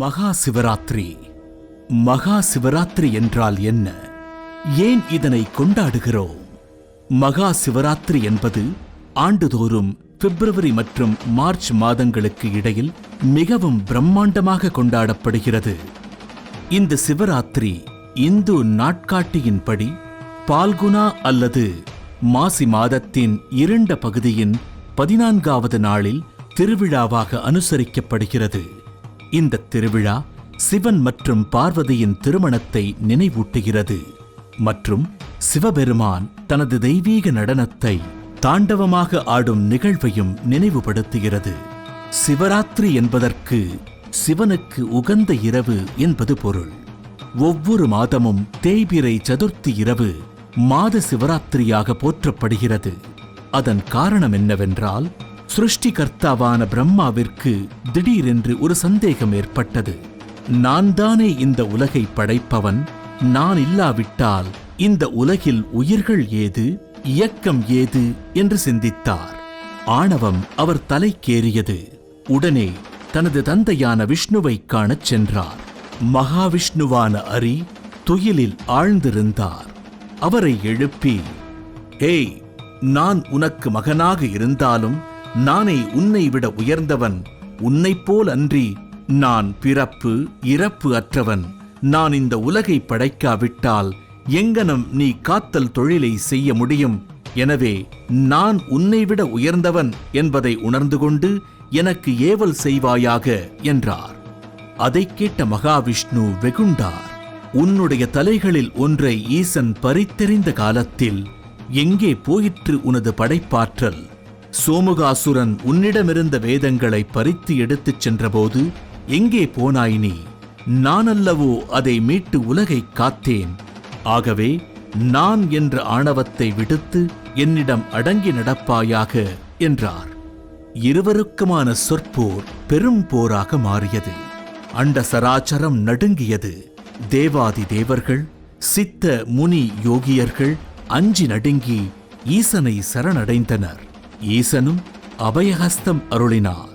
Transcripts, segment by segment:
மகா சிவராத்திரி மகா சிவராத்திரி என்றால் என்ன? ஏன் இதனை கொண்டாடுகிறோம்? மகா சிவராத்திரி என்பது ஆண்டுதோறும் பிப்ரவரி மற்றும் மார்ச் மாதங்களுக்கு இடையில் மிகவும் பிரம்மாண்டமாக கொண்டாடப்படுகிறது. இந்த சிவராத்திரி இந்து நாட்காட்டியின்படி பால்குனா அல்லது மாசி மாதத்தின் இருண்ட பகுதியின் பதினான்காவது நாளில் திருவிழாவாக அனுசரிக்கப்படுகிறது. இந்த திருவிழா சிவன் மற்றும் பார்வதியின் திருமணத்தை நினைவூட்டுகிறது. மற்றும் சிவபெருமான் தனது தெய்வீக நடனத்தை தாண்டவமாக ஆடும் நிகழ்வையும் நினைவுபடுத்துகிறது. சிவராத்திரி என்பதற்கு சிவனுக்கு உகந்த இரவு என்பது பொருள். ஒவ்வொரு மாதமும் தேய்பிறை சதுர்த்தி இரவு மாத சிவராத்திரியாக போற்றப்படுகிறது. அதன் காரணம் என்னவென்றால் சிருஷ்டிகர்த்தாவான பிரம்மாவிற்கு திடீரென்று ஒரு சந்தேகம் ஏற்பட்டது. நான் தானே இந்த உலகை படைப்பவன்? நான் இல்லாவிட்டால் இந்த உலகில் உயிர்கள் ஏது? இயக்கம் ஏது? என்று சிந்தித்தார். ஆணவம் அவர் தலைக்கேறியது. உடனே தனது தந்தையான விஷ்ணுவை காணச் சென்றார். மகாவிஷ்ணுவான அரி துயிலில் ஆழ்ந்திருந்தார். அவரை எழுப்பி ஏய் நான் உனக்கு மகனாக இருந்தாலும் நானே உன்னை விட உயர்ந்தவன். உன்னைப் போல் அன்றி நான் பிறப்பு இறப்பு அற்றவன். நான் இந்த உலகை படைக்காவிட்டால் எங்கனம் நீ காத்தல் தொழிலை செய்ய முடியும். எனவே நான் உன்னை விட உயர்ந்தவன் என்பதை உணர்ந்து கொண்டு எனக்கு ஏவல் செய்வாயாக என்றார். அதைக் கேட்ட மகாவிஷ்ணு வெகுண்டார். உன்னுடைய தலைகளில் ஒன்றை ஈசன் பறித்தெறிந்த காலத்தில் எங்கே போயிற்று உனது படைப்பாற்றல்? சோமுகாசுரன் உன்னிடமிருந்த வேதங்களை பறித்து எடுத்துச் சென்றபோது எங்கே போனாய் நீ? நானல்லவோ அதை மீட்டு உலகைக் காத்தேன். ஆகவே நான் என்ற ஆணவத்தை விடுத்து என்னிடம் அடங்கி நடப்பாயாக என்றார். இருவருக்குமான சொற்போர் பெரும் போராக மாறியது. அண்ட சராச்சரம் நடுங்கியது. தேவாதி தேவர்கள் சித்த முனி யோகியர்கள் அஞ்சி நடுங்கி ஈசனை சரணடைந்தனர். ஈசனும் அபயஹஸ்தம் அருளினார்.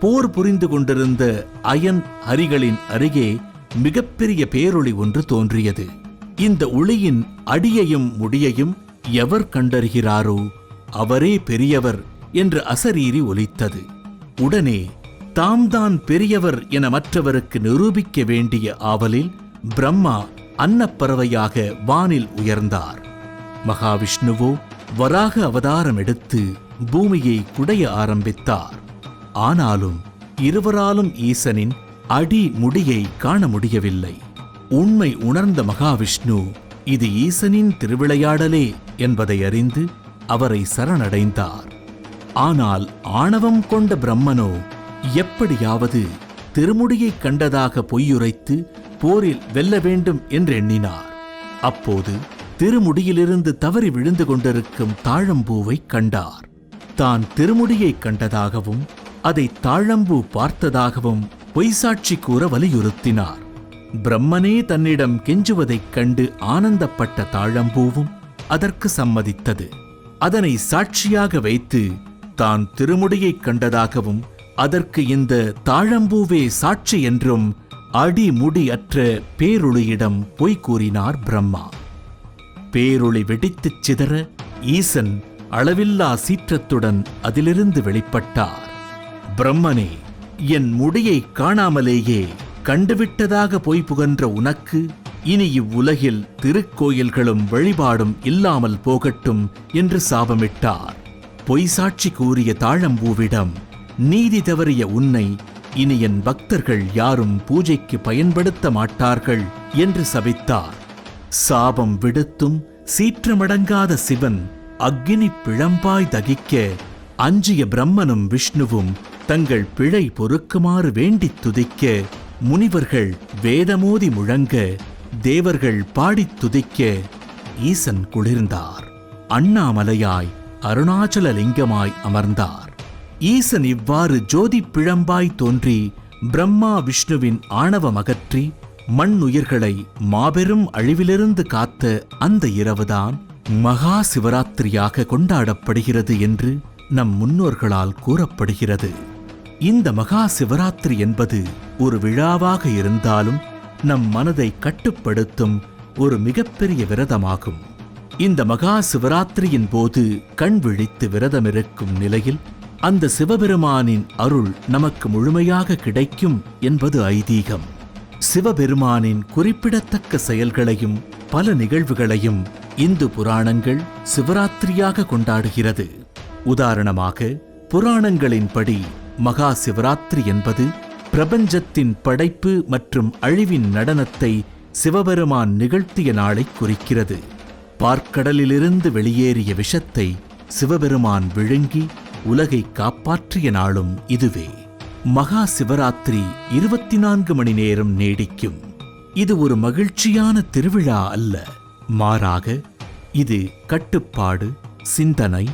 போர் புரிந்து கொண்டிருந்த அயன் ஹரிகளின் அருகே மிகப்பெரிய பேரொளி ஒன்று தோன்றியது. இந்த ஒளியின் அடியையும் முடியையும் எவர் கண்டறிகிறாரோ அவரே பெரியவர் என்று அசரீரி ஒலித்தது. உடனே தாம் தான் பெரியவர் என மற்றவருக்கு நிரூபிக்க வேண்டிய ஆவலில் பிரம்மா அன்னப்பறவையாக வானில் உயர்ந்தார். மகாவிஷ்ணுவோ வராக அவதாரம் எடுத்து பூமியை குடைய ஆரம்பித்தார். ஆனாலும் இருவராலும் ஈசனின் அடி முடியை காண முடியவில்லை. உண்மை உணர்ந்த மகாவிஷ்ணு இது ஈசனின் திருவிளையாடலே என்பதை அறிந்து அவரை சரணடைந்தார். ஆனால் ஆணவம் கொண்ட பிரம்மனோ எப்படியாவது திருமுடியைக் கண்டதாக பொய்யுரைத்து போரில் வெல்ல வேண்டும் என்று எண்ணினார். அப்போது திருமுடியிலிருந்து தவறி விழுந்து கொண்டிருக்கும் தாழம்பூவைக் கண்டார். தான் திருமுடியைக் கண்டதாகவும் அதை தாழம்பூ பார்த்ததாகவும் பொய்சாட்சி கூற வலியுறுத்தினார். பிரம்மனே தன்னிடம் கெஞ்சுவதைக் கண்டு ஆனந்தப்பட்ட தாழம்பூவும் அதற்கு சம்மதித்தது. அதனை சாட்சியாக வைத்து தான் திருமுடியைக் கண்டதாகவும் அதற்கு இந்த தாழம்பூவே சாட்சி என்றும் அடிமுடி அற்ற பேரொளியிடம் பொய் கூறினார் பிரம்மா. பேரொளி வெடித்துச் சிதற ஈசன் அளவில்லா சீற்றத்துடன் அதிலிருந்து வெளிப்பட்டார். பிரம்மனே என் முடியை காணாமலேயே கண்டுவிட்டதாக பொய் புகன்ற உனக்கு இனி இவ்வுலகில் திருக்கோயில்களும் வழிபாடும் இல்லாமல் போகட்டும் என்று சாபமிட்டார். பொய் சாட்சி கூறிய தாழம்பூவிடம் நீதி தவறிய உன்னை இனி என் பக்தர்கள் யாரும் பூஜைக்கு பயன்படுத்த மாட்டார்கள் என்று சபித்தார். சாபம் விடுத்தும் சீற்றமடங்காத சிவன் அக்னி பிழம்பாய் தகிக்க அஞ்சிய பிரம்மனும் விஷ்ணுவும் தங்கள் பிழை பொறுக்குமாறு வேண்டித் துதிக்க முனிவர்கள் வேதமோதி முழங்க தேவர்கள் பாடித் துதிக்க ஈசன் குளிர்ந்தார். அண்ணாமலையாய் அருணாச்சல லிங்கமாய் அமர்ந்தார். ஈசன் இவ்வாறு ஜோதி பிழம்பாய் தோன்றி பிரம்மா விஷ்ணுவின் ஆணவமகற்றி மண் உயிர்களை மாபெரும் அழிவிலிருந்து காத்த அந்த இரவுதான் மகா சிவராத்திரியாக கொண்டாடப்படுகிறது என்று நம் முன்னோர்களால் கூறப்படுகிறது. இந்த மகா சிவராத்திரி என்பது ஒரு விழாவாக இருந்தாலும் நம் மனதை கட்டுப்படுத்தும் ஒரு மிகப்பெரிய விரதமாகும். இந்த மகா சிவராத்திரியின் போது கண் விழித்து விரதமிருக்கும் நிலையில் அந்த சிவபெருமானின் அருள் நமக்கு முழுமையாக கிடைக்கும் என்பது ஐதீகம். சிவபெருமானின் குறிப்பிடத்தக்க செயல்களையும் பல நிகழ்வுகளையும் இந்து புராணங்கள் சிவராத்திரியாக கொண்டாடுகிறது. உதாரணமாக புராணங்களின்படி மகா சிவராத்திரி என்பது பிரபஞ்சத்தின் படைப்பு மற்றும் அழிவின் நடனத்தை சிவபெருமான் நிகழ்த்திய நாளை குறிக்கிறது. பார்க்கடலிலிருந்து வெளியேறிய விஷத்தை சிவபெருமான் விழுங்கி உலகை காப்பாற்றிய நாளும் இதுவே. மகா சிவராத்திரி இருபத்தி நான்கு மணி நேரம் நீடிக்கும். இது ஒரு மகிழ்ச்சியான திருவிழா அல்ல. மாறாக இது கட்டுப்பாடு சிந்தனை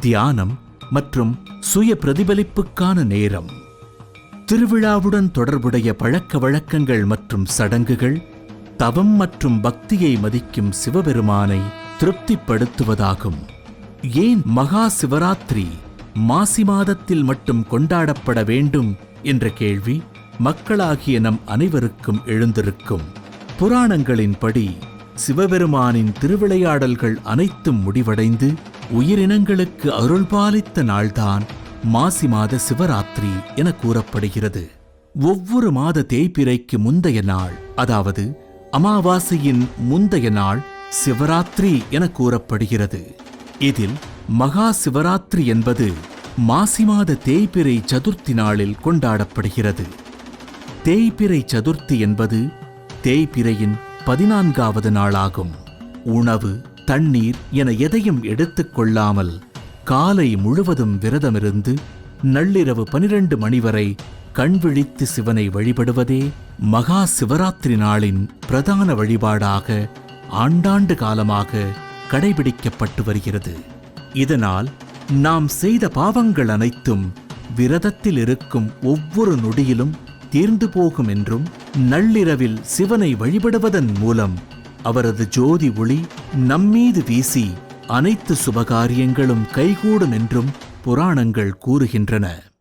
தியானம் மற்றும் சுய பிரதிபலிப்புக்கான நேரம். திருவிழாவுடன் தொடர்புடைய பழக்க வழக்கங்கள் மற்றும் சடங்குகள் தவம் மற்றும் பக்தியை மதிக்கும் சிவபெருமானை திருப்திப்படுத்துவதாகும். ஏன் மகா சிவராத்திரி மாசி மாதத்தில் மட்டும் கொண்டாடப்பட வேண்டும் என்ற கேள்வி மக்களாகிய நம் அனைவருக்கும் எழுந்திருக்கும். புராணங்களின்படி சிவபெருமானின் திருவிளையாடல்கள் அனைத்தும் முடிவடைந்து உயிரினங்களுக்கு அருள்பாலித்த நாள்தான் மாசி மாத சிவராத்திரி என கூறப்படுகிறது. ஒவ்வொரு மாத தேய்பிறைக்கு முந்தைய நாள் அதாவது அமாவாசையின் முந்தைய நாள் சிவராத்திரி என கூறப்படுகிறது. இதில் மகா சிவராத்திரி என்பது மாசி மாத தேய்பிறை சதுர்த்தி நாளில் கொண்டாடப்படுகிறது. தேய்பிறை சதுர்த்தி என்பது தேய்பிறையின் பதினான்காவது நாளாகும். உணவு தண்ணீர் என எதையும் எடுத்துக்கொள்ளாமல் காலை முழுவதும் விரதமிருந்து நள்ளிரவு பனிரெண்டு மணி வரை கண்விழித்து சிவனை வழிபடுவதே மகா சிவராத்திரி நாளின் பிரதான வழிபாடாக ஆண்டாண்டு காலமாக கடைபிடிக்கப்பட்டு வருகிறது. இதனால் நாம் செய்த பாவங்கள் அனைத்தும் விரதத்தில் இருக்கும் ஒவ்வொரு நொடியிலும் தீர்ந்து போகும் என்றும் நள்ளிரவில் சிவனை வழிபடுவதன் மூலம் அவரது ஜோதி ஒளி நம்மீது வீசி அனைத்து சுபகாரியங்களும் கைகூடும் என்றும் புராணங்கள் கூறுகின்றன.